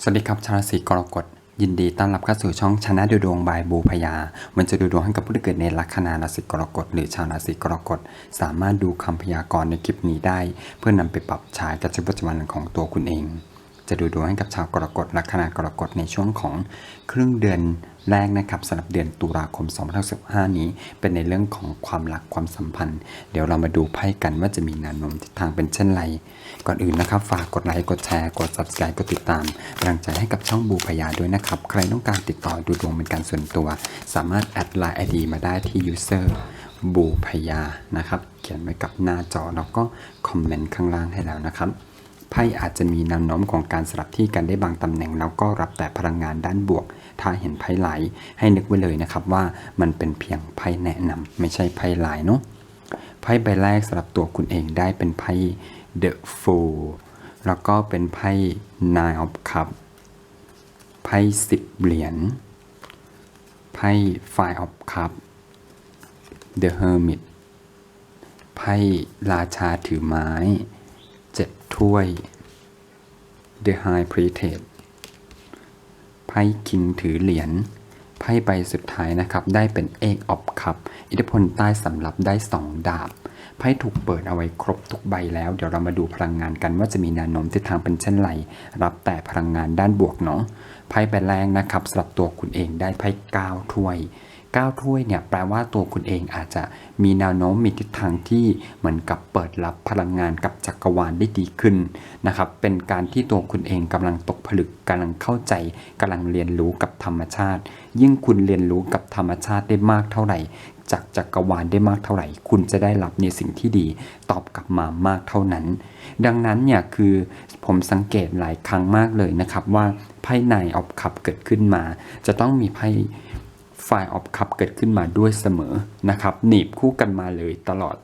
สวัสดีครับชาวราศีกรกฎยินดีต้อนรับเข้าสู่ช่องชนะดูดวงบายบูพยามันจะดูดวงให้กับผู้ที่เกิดในลัคนาราศีกรกฎหรือชาวราศีกรกฎสามารถดูคำพยากรณ์ในคลิปนี้ได้ เพื่อนำไปปรับใช้กับชีวิตประจำวันของตัวคุณเอง จะดูดวงให้กับชาวกรกฎลัคนากรกฎในช่วงของครึ่งเดือนแรกนะครับสำหรับเดือนตุลาคม2015นี้ เป็นในเรื่องของความรักความสัมพันธ์ เดี๋ยวเรามาดูไพ่กันว่าจะมีแนวโน้มทิศทางเป็นเช่นไร ก่อนอื่นนะครับ ฝากกดไลค์กดแชร์กด subscribe กดติดตามกำลังใจให้กับช่องบูพยาด้วยนะครับ ใครต้องการติดต่อดูดวงเป็นการส่วนตัว สามารถแอดไลน์ไอดีมาได้ที่ user บูพยานะครับ เขียนไว้กับหน้าจอแล้วก็คอมเมนต์ข้างล่างให้แล้วนะครับ พ่อาจจะมีแนวโน้มของการสลับที่กันได้บางตำแหน่ง แล้วก็รับแต่พลังงานด้านบวก ถ้าเห็นไพ่ไหล ให้นึกไว้เลยนะครับว่ามันเป็นเพียงไพ่แนะนำไม่ใช่ไพ่ลายเนาะไพ่ใบแรกสำหรับตัวคุณเองได้เป็นไพ่ The Fool แล้วก็เป็นไพ่ Nine of Cup ไพ่สิบเหรียญ ไพ่ Five of Cup The Hermit ไพ่ราชาถือไม้ เจ็ดถ้วย The High Priestess ไพ่คิงถือเหรียญไพ่ใบสุดท้ายนะครับ ได้เป็นเอกออฟคัพอิทธิพลใต้สำหรับได้สองดาบ ไพ่ถูกเปิดเอาไว้ครบทุกใบแล้ว เดี๋ยวเรามาดูพลังงานกันว่าจะมีแนวโน้มทิศทางเป็นเช่นไร รับแต่พลังงานด้านบวกเนาะไพ่ใบแรกนะครับสำหรับตัวคุณเองได้ไพ่เก้าถ้วย 9 ถ้วยเนี่ยแปลว่าตัวคุณเองอาจจะมีแนวโน้มมีทิศทางที่เหมือนกับเปิดรับพลังงานกับจักรวาลได้ดีขึ้นนะครับเป็นการที่ตัวคุณเองกำลังตกผลึกกำลังเข้าใจกำลังเรียนรู้กับธรรมชาติ ยิ่งคุณเรียนรู้กับธรรมชาติได้มากเท่าไหร่จากจักรวาลได้มากเท่าไหร่ คุณจะได้รับในสิ่งที่ดีตอบกลับมามากเท่านั้น ดังนั้นเนี่ยคือผมสังเกตหลายครั้งมากเลยนะครับว่าไพ่ในออบขับเกิดขึ้นมา จะต้องมีไพ่ ไฟออฟคัพเกิดขึ้นมาด้วยเสมอนะครับ หนีบคู่กันมาเลยตลอด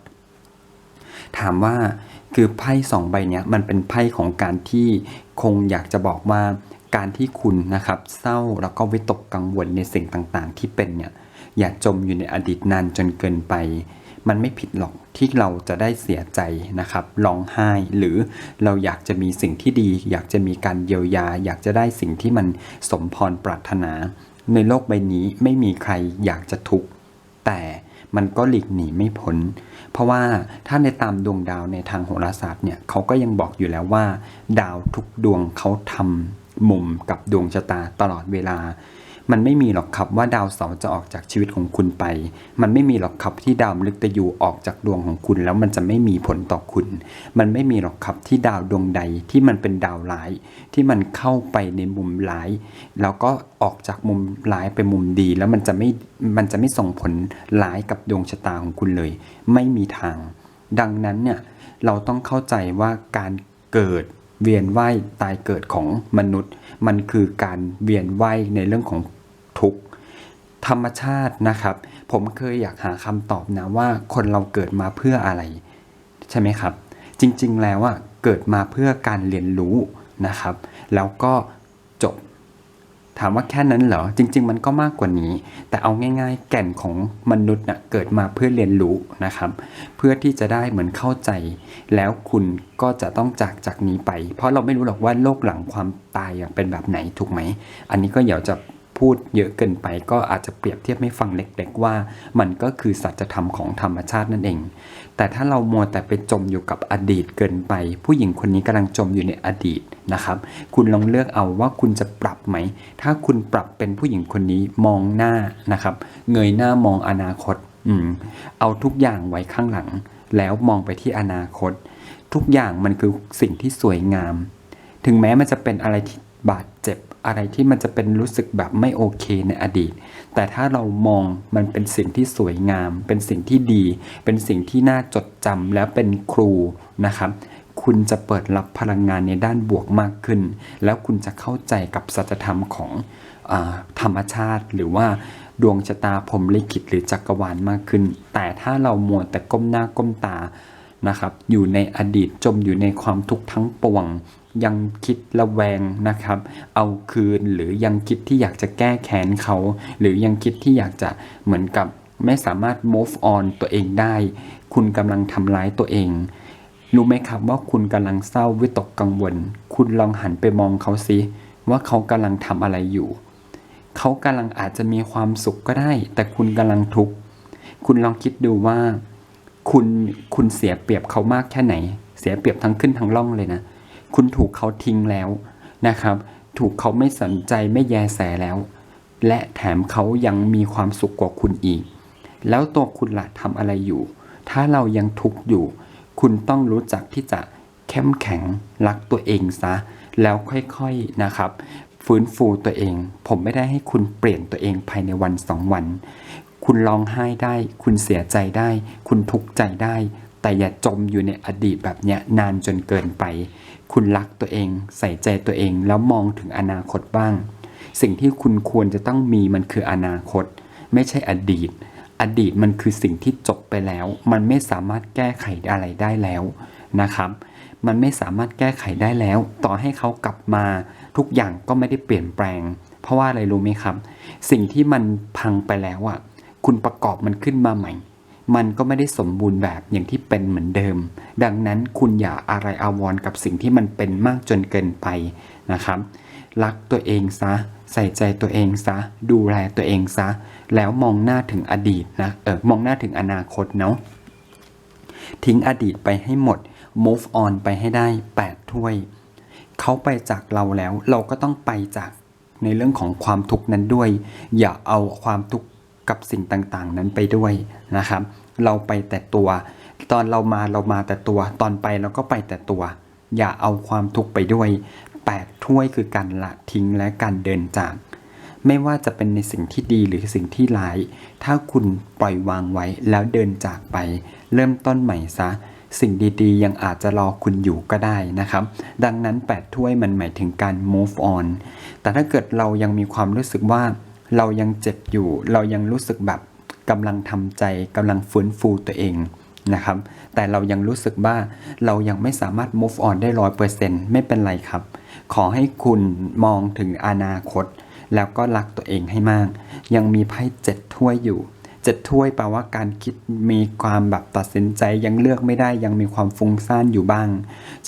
ถามว่าคือไพ่สองใบเนี้ยมันเป็นไพ่ของการที่คงอยากจะบอกว่าการที่คุณนะครับเศร้าแล้วก็วิตกกังวลในสิ่งต่างๆ ที่เป็นเนี่ยอย่าจมอยู่ในอดีตนานจนเกินไป มันไม่ผิดหรอกที่เราจะได้เสียใจนะครับร้องไห้หรือเราอยากจะมีสิ่งที่ดี อยากจะมีการเยียวยา อยากจะได้สิ่งที่มันสมพรปรารถนา ในโลกใบนี้ไม่มีใครอยากจะทุกข์แต่มันก็หลีกหนีไม่พ้น เพราะว่าถ้าในตามดวงดาวในทางโหราศาสตร์เนี่ยเขาก็ยังบอกอยู่แล้วว่า ดาวทุกดวงเขาทำมุมกับดวงชะตาตลอดเวลา มันไม่มีหรอกครับว่าดาวเสาร์จะออกจากชีวิตของคุณไป มันไม่มีหรอกครับที่ดาวมฤตยูออกจากดวงของคุณ แล้วมันจะไม่มีผลต่อคุณ มันไม่มีหรอกครับที่ดาวดวงใดที่มันเป็นดาวร้าย ที่มันเข้าไปในมุมร้าย แล้วก็ออกจากมุมร้ายไปมุมดี แล้วมันจะไม่ มันจะไม่ส่งผลร้ายกับดวงชะตาของคุณเลย ไม่มีทาง ดังนั้นเนี่ยเราต้องเข้าใจว่าการเกิด เวียนว่ายตายเกิดของมนุษย์ มันคือการเวียนว่ายในเรื่องของทุกข์ธรรมชาตินะครับ ผมเคยอยากหาคำตอบนะว่าคนเราเกิดมาเพื่ออะไร ใช่ไหมครับ จริงๆแล้วอะเกิดมาเพื่อการเรียนรู้นะครับ แล้วก็จบ ถามว่าแค่นั้นเหรอ จริง ๆ มันก็มากกว่านี้ แต่เอาง่าย ๆ แก่นของมนุษย์น่ะเกิดมาเพื่อเรียนรู้นะครับ เพื่อที่จะได้เหมือนเข้าใจ แล้วคุณก็จะต้องจากจากนี้ไป เพราะเราไม่รู้หรอกว่าโลกหลังความตายอะเป็นแบบไหนถูกไหม อันนี้ก็เดี๋ยวจะ พูดเยอะเกินไป ก็อาจจะเปรียบเทียบให้ฟังเล็กๆว่า มันก็คือสัจธรรมของธรรมชาตินั่นเอง แต่ถ้าเรามัวแต่ไปจมอยู่กับอดีตเกินไป ผู้หญิงคนนี้กำลังจมอยู่ในอดีตนะครับ คุณลองเลือกเอาว่าคุณจะปรับไหม ถ้าคุณปรับเป็นผู้หญิงคนนี้มองหน้านะครับ เงยหน้ามองอนาคตอืมเอาทุกอย่างไว้ข้างหลัง แล้วมองไปที่อนาคต ทุกอย่างมันคือสิ่งที่สวยงาม ถึงแม้มันจะเป็นอะไรที่บาด อะไรที่มันจะเป็นรู้สึกแบบไม่โอเคในอดีต แต่ถ้าเรามองมันเป็นสิ่งที่สวยงาม เป็นสิ่งที่ดี เป็นสิ่งที่น่าจดจำแล้วเป็นครูนะครับคุณจะเปิดรับพลังงานในด้านบวกมากขึ้น แล้วคุณจะเข้าใจกับสัจธรรมของอธรรมชาติ หรือว่าดวงชะตาพรมลิขิตหรือจักรวาลมากขึ้น แต่ถ้าเรามัวแต่ก้มหน้าก้มตานะครับ อยู่ในอดีตจมอยู่ในความทุกข์ทั้งปวง ยังคิดระแวงนะครับ เอาคืนหรือยังคิดที่อยากจะแก้แค้นเขา หรือยังคิดที่อยากจะเหมือนกับไม่สามารถ move on ตัวเองได้ คุณกำลังทำร้ายตัวเอง รู้ไหมครับว่าคุณกำลังเศร้าวิตกกังวล คุณลองหันไปมองเขาสิว่าเขากำลังทำอะไรอยู่ เขากำลังอาจจะมีความสุขก็ได้ แต่คุณกำลังทุกข์ คุณลองคิดดูว่า คุณคุณเสียเปรียบเขามากแค่ไหน เสียเปรียบทั้งขึ้นทั้งล่องเลยนะ คุณถูกเขาทิ้งแล้วนะครับ ถูกเขาไม่สนใจไม่แยแสแล้ว และแถมเขายังมีความสุขกว่าคุณอีก แล้วตัวคุณละทำอะไรอยู่ ถ้าเรายังทุกข์อยู่ คุณต้องรู้จักที่จะเข้มแข็งรักตัวเองซะ แล้วค่อยๆนะครับ ฟื้นฟูตัวเอง ผมไม่ได้ให้คุณเปลี่ยนตัวเองภายในวันสองวัน คุณร้องไห้ได้ คุณเสียใจได้ คุณทุกข์ใจได้ แต่อย่าจมอยู่ในอดีตแบบเนี้ยนานจนเกินไป คุณรักตัวเอง ใส่ใจตัวเองแล้วมองถึงอนาคตบ้าง สิ่งที่คุณควรจะต้องมีมันคืออนาคต ไม่ใช่อดีต อดีตมันคือสิ่งที่จบไปแล้ว มันไม่สามารถแก้ไขอะไรได้แล้วนะครับ มันไม่สามารถแก้ไขได้แล้ว ต่อให้เขากลับมาทุกอย่างก็ไม่ได้เปลี่ยนแปลง เพราะว่าอะไรรู้ไหมครับ สิ่งที่มันพังไปแล้วอะคุณประกอบมันขึ้นมาใหม่ มันก็ไม่ได้สมบูรณ์แบบอย่างที่เป็นเหมือนเดิม ดังนั้นคุณอย่าอะไรอาวรกับสิ่งที่มันเป็นมากจนเกินไปนะครับ รักตัวเองซะ ใส่ใจตัวเองซะ ดูแลตัวเองซะ แล้วมองหน้าถึงอดีตนะเออมองหน้าถึงอนาคตเนาะทิ้งอดีตไปให้หมด move on ไปให้ได้ 8 ถ้วย เขาไปจากเราแล้วเราก็ต้องไปจากในเรื่องของความทุกข์นั้นด้วย อย่าเอาความทุกข์ กับสิ่งต่างๆ นั้นไปด้วยนะครับ เราไปแต่ตัว ตอนเรามาเรามาแต่ตัว ตอนไปเราก็ไปแต่ตัว อย่าเอาความทุกข์ไปด้วย8ถ้วยคือการละทิ้งและการเดินจาก ไม่ว่าจะเป็นในสิ่งที่ดีหรือสิ่งที่ร้าย ถ้าคุณปล่อยวางไว้แล้วเดินจากไป เริ่มต้นใหม่ซะ สิ่งดีๆ ยังอาจจะรอคุณอยู่ก็ได้นะครับ ดังนั้น 8 ถ้วยมันหมายถึงการ move on แต่ถ้าเกิดเรายังมีความรู้สึกว่า เรายังเจ็บอยู่ เรายังรู้สึกแบบกำลังทำใจกำลังฟื้นฟูตัวเองนะครับ แต่เรายังรู้สึกว่าเรายังไม่สามารถ move on ได้ร้อยเปอร์เซ็นต์ไม่เป็นไรครับ ขอให้คุณมองถึงอนาคต แล้วก็รักตัวเองให้มาก ยังมีไพ่เจ็ดถ้วยอยู่ จ็ดถ้วยแปลว่าการคิดมีความแบบตัดสินใจยังเลือกไม่ได้ยังมีความฟุ้งซ่านอยู่บ้าง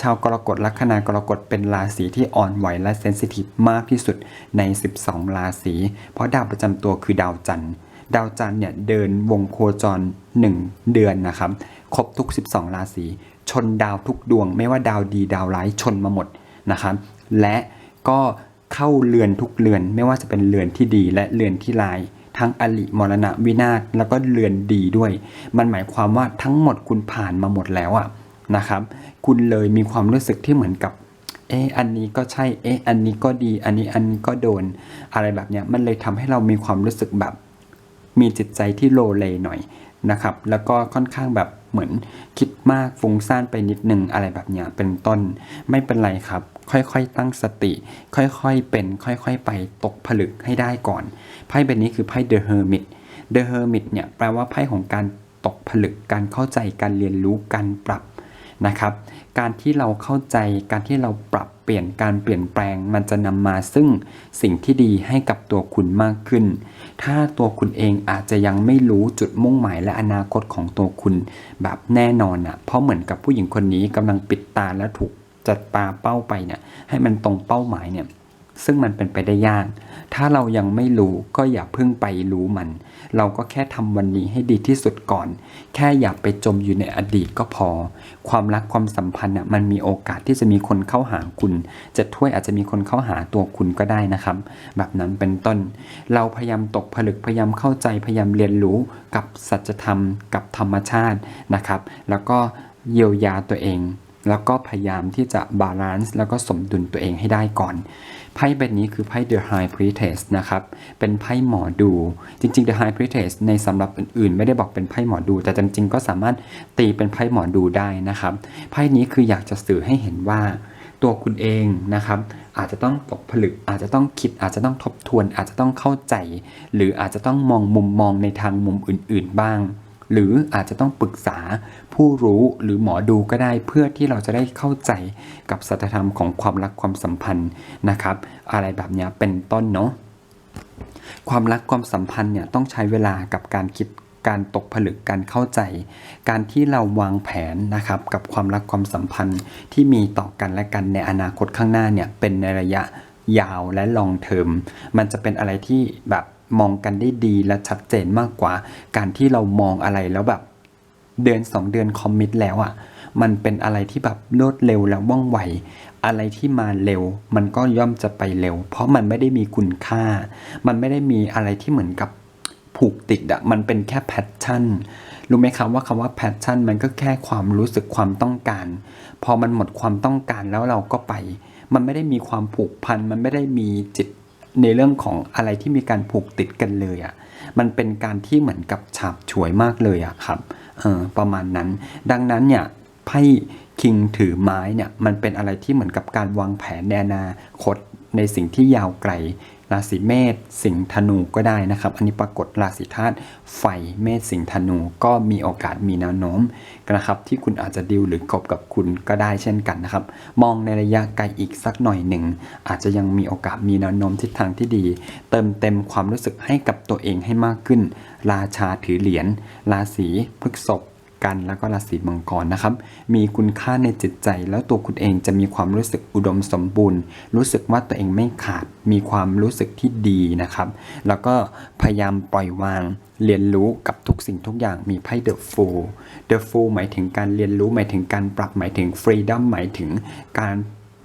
ชาวกรกฎลัคนากรกฎเป็นราศีที่อ่อนไหวและเซนซิทีฟมากที่สุดใน 12 ราศี เพราะดาวประจำตัวคือดาวจันทร์ดาวจันทร์เนี่ยเดินวงโคจร 1 เดือนนะครับ ครบทุก 12 ราศีชนดาวทุกดวง ไม่ว่าดาวดีดาวร้ายชนมาหมดนะครับและก็เข้าเรือนทุกเรือนไม่ว่าจะเป็นเรือนที่ดีและเรือนที่ร้าย ทั้งอลิมรณะวินาศแล้วก็เรือนดีด้วย มันหมายความว่าทั้งหมดคุณผ่านมาหมดแล้วอะนะครับ คุณเลยมีความรู้สึกที่เหมือนกับเอะอันนี้ก็ใช่ เอะอันนี้ก็ดี อันนี้ อันนี้ก็โดน อะไรแบบเนี้ย มันเลยทำให้เรามีความรู้สึกแบบ มีจิตใจที่โลเลหน่อยนะครับ แล้วก็ค่อนข้างแบบเหมือนคิดมากฟุ้งซ่านไปนิดนึงอะไรแบบเนี้ย เป็นต้น ไม่เป็นไรครับ ค่อยๆตั้งสติ ค่อยๆเป็น ค่อยๆไปตกผลึกให้ได้ก่อน ไพ่ใบนี้คือไพ่ The Hermit The Hermit เนี่ยแปลว่าไพ่ของการตกผลึกการเข้าใจการเรียนรู้การปรับนะครับ การที่เราเข้าใจการที่เราปรับเปลี่ยนการเปลี่ยนแปลงมันจะนำมาซึ่งสิ่งที่ดีให้กับตัวคุณมากขึ้น ถ้าตัวคุณเองอาจจะยังไม่รู้จุดมุ่งหมายและอนาคตของตัวคุณ แบบแน่นอนอะเพราะเหมือนกับผู้หญิงคนนี้กำลังปิดตาและถูก จัดตาเป้าไปเนี่ยให้มันตรงเป้าหมายเนี่ยซึ่งมันเป็นไปได้ยาก ถ้าเรายังไม่รู้ก็อย่าเพิ่งไปรู้มัน เราก็แค่ทำวันนี้ให้ดีที่สุดก่อน แค่อย่าไปจมอยู่ในอดีตก็พอ ความรักความสัมพันธ์น่ะมันมีโอกาสที่จะมีคนเข้าหาคุณ จะถ้วยอาจจะมีคนเข้าหาตัวคุณก็ได้นะครับ แบบนั้นเป็นต้น เราพยายามตกผลึกพยายามเข้าใจพยายามเรียนรู้กับสัจธรรม กับธรรมชาตินะครับ แล้วก็เยียวยาตัวเอง แล้วก็พยายามที่จะบาลานซ์แล้วก็สมดุลตัวเองให้ได้ก่อนไพ่ใบนี้คือไพ่ The High Priestess นะครับ เป็นไพ่หมอดู จริง ๆ The High Priestess ในสำหรับอื่นๆ ไม่ได้บอกเป็นไพ่หมอดู แต่จริง ๆ ก็สามารถตีเป็นไพ่หมอดูได้นะครับ ไพ่นี้คืออยากจะสื่อให้เห็นว่า ตัวคุณเองนะครับ อาจจะต้องตกผลึก อาจจะต้องคิด อาจจะต้องทบทวน อาจจะต้องเข้าใจ หรืออาจจะต้องมองมุมมองในทางมุมอื่น ๆ บ้าง หรืออาจจะต้องปรึกษาผู้รู้หรือหมอดูก็ได้เพื่อที่เราจะได้เข้าใจกับสัจธรรมของความรักความสัมพันธ์นะครับ อะไรแบบนี้เป็นต้นเนาะความรักความสัมพันธ์เนี่ยต้องใช้เวลากับการคิดการตกผลึกการเข้าใจ การที่เราวางแผนนะครับกับความรักความสัมพันธ์ที่มีต่อกันและกันในอนาคตข้างหน้าเนี่ยเป็นในระยะยาวและลองเทอมมันจะเป็นอะไรที่แบบ มองกันได้ดีและชัดเจนมากกว่า การที่เรามองอะไรแล้วแบบ เดือนสองเดือนคอมมิตแล้วอะ่ะ มันเป็นอะไรที่แบบรวดเร็วและว่องไว อะไรที่มาเร็ว มันก็ย่อมจะไปเร็ว เพราะมันไม่ได้มีคุณค่า มันไม่ได้มีอะไรที่เหมือนกับผูกติดอะมันเป็นแค่แพชชั่น รู้ไหมครับว่าคำว่าแพชชั่นมันก็แค่ความรู้สึกความต้องการ พอมันหมดความต้องการแล้วเราก็ไป มันไม่ได้มีความผูกพัน มันไม่ได้มีจิต ในเรื่องของอะไรที่มีการผูกติดกันเลยอะมันเป็นการที่เหมือนกับฉาบฉวยมากเลยอะครับเออประมาณนั้น ดังนั้นเนี่ยไพ่คิงถือไม้เนี่ยมันเป็นอะไรที่เหมือนกับการวางแผนแนอนาคตในสิ่งที่ยาวไกล ราศีเมษสิงห์ธนูก็ได้นะครับ อันนี้ปรากฏราศีธาตุไฟเมษสิงห์ธนูก็มีโอกาสมีแนวโน้มนะครับที่คุณอาจจะดิวหรือคบกับคุณก็ได้เช่นกันนะครับ มองในระยะไกลอีกสักหน่อยหนึ่ง อาจจะยังมีโอกาสมีแนวโน้มทิศทางที่ดี เติมเต็มความรู้สึกให้กับตัวเองให้มากขึ้น ราชาถือเหรียญราศีพฤษภ กันแล้วก็ราศีมังกรนะครับ มีคุณค่าในจิตใจ แล้วตัวคุณเองจะมีความรู้สึกอุดมสมบูรณ์ รู้สึกว่าตัวเองไม่ขาด มีความรู้สึกที่ดีนะครับ แล้วก็พยายามปล่อยวาง เรียนรู้กับทุกสิ่งทุกอย่าง มีไพ่เดอะฟูลเดอะฟูลหมายถึงการเรียนรู้ หมายถึงการปรับ หมายถึงฟรีดัมหมายถึงการ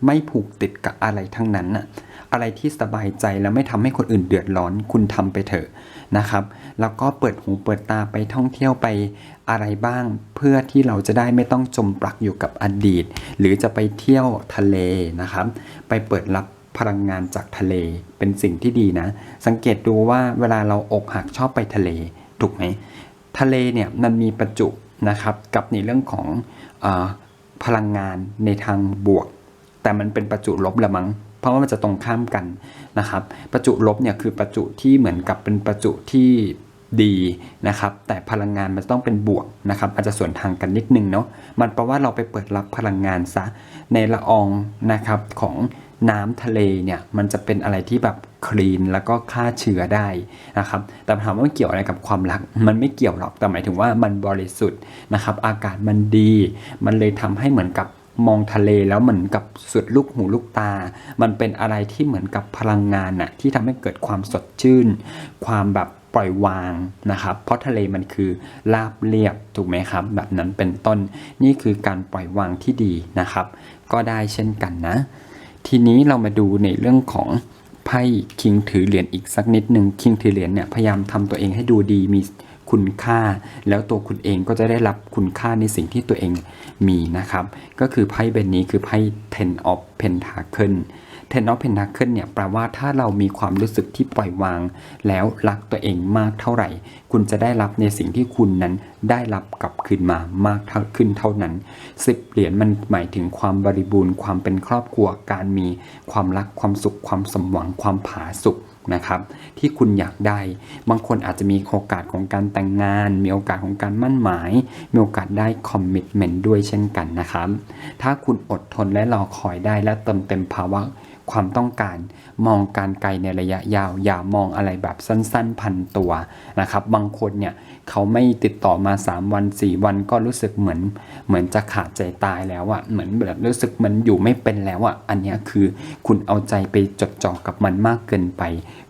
ไม่ผูกติดกับอะไรทั้งนั้นน่ะ อะไรที่สบายใจแล้วไม่ทำให้คนอื่นเดือดร้อนคุณทำไปเถอะนะครับ แล้วก็เปิดหูเปิดตาไปท่องเที่ยวไปอะไรบ้าง เพื่อที่เราจะได้ไม่ต้องจมปลักอยู่กับอดีต หรือจะไปเที่ยวทะเลนะครับ ไปเปิดรับพลังงานจากทะเลเป็นสิ่งที่ดีนะ สังเกตดูว่าเวลาเราอกหักชอบไปทะเล ถูกไหมทะเลเนี่ยมันมีประจุนะครับกับในเรื่องของออพลังงานในทางบวก แต่มันเป็นประจุลบละมั้ง เพราะว่ามันจะตรงข้ามกันนะครับ ประจุลบเนี่ยคือประจุที่เหมือนกับเป็นประจุที่ดีนะครับ แต่พลังงานมันต้องเป็นบวกนะครับอาจจะส่วนทางกันนิดนึงเนาะมันแปลว่าเราไปเปิดรับพลังงานซะในละอองนะครับของน้ำทะเลเนี่ยมันจะเป็นอะไรที่แบบคลีนแล้วก็ฆ่าเชื้อได้นะครับแต่ถามว่ามันเกี่ยวอะไรกับความรัก มันไม่เกี่ยวหรอกแต่หมายถึงว่ามันบริสุทธิ์นะครับ อากาศมันดี มันเลยทำให้เหมือนกับ มองทะเลแล้วเหมือนกับสุดลูกหูลูกตา มันเป็นอะไรที่เหมือนกับพลังงานน่ะที่ทำให้เกิดความสดชื่น ความแบบปล่อยวางนะครับ เพราะทะเลมันคือราบเรียบถูกไหมครับ แบบนั้นเป็นต้นนี่คือการปล่อยวางที่ดีนะครับ ก็ได้เช่นกันนะ ทีนี้เรามาดูในเรื่องของไพ่คิงถือเหรียญอีกสักนิดหนึ่งคิงถือเหรียญเนี่ยพยายามทำตัวเองให้ดูดีมี คุณค่า แล้วตัวคุณเองก็จะได้รับคุณค่าในสิ่งที่ตัวเองมีนะครับ ก็คือไพ่ใบนี้คือไพ่ Ten of pentacles Ten of pentacles เนี่ยแปลว่าถ้าเรามีความรู้สึกที่ปล่อยวาง แล้วรักตัวเองมากเท่าไหร่ คุณจะได้รับในสิ่งที่คุณนั้นได้รับกลับคืนมามากเท่าขึ้นเท่านั้นสิบเหรียญมันหมายถึงความบริบูรณ์ความเป็นครอบครัวการมีความรักความสุขความสมหวังความผาสุก นะครับที่คุณอยากได้ บางคนอาจจะมีโอกาสของการแต่งงาน มีโอกาสของการมั่นหมาย มีโอกาสได้คอมมิชเมนต์ด้วยเช่นกันนะครับ ถ้าคุณอดทนและรอคอยได้และเติมเต็มภาวะความต้องการมองการไกลในระยะยาว อย่ามองอะไรแบบสั้น ๆ พันตัวนะครับ บางคนเนี่ย เขาไม่ติดต่อมา 3 วัน 4 วันก็รู้สึกเหมือนเหมือนจะขาดใจตายแล้วอะเหมือนแบบรู้สึกมันอยู่ไม่เป็นแล้วอะอันนี้คือคุณเอาใจไปจดจ่อกับมันมากเกินไป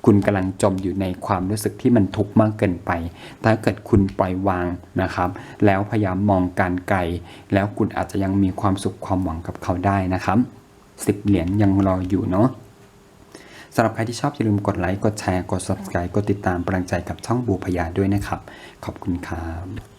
คุณกำลังจมอยู่ในความรู้สึกที่มันทุกข์มากเกินไป ถ้าเกิดคุณปล่อยวางนะครับ แล้วพยายามมองการไกล แล้วคุณอาจจะยังมีความสุขความหวังกับเขาได้นะครับสิบเหรียญยังรออยู่เนาะำหรับใครที่ชอบอย่าลืมกดไลค์ กดแชร์ กด subscribe กดติดตามเป็นกำลังใจกับช่องบูพยาด้วยนะครับ ขอบคุณครับ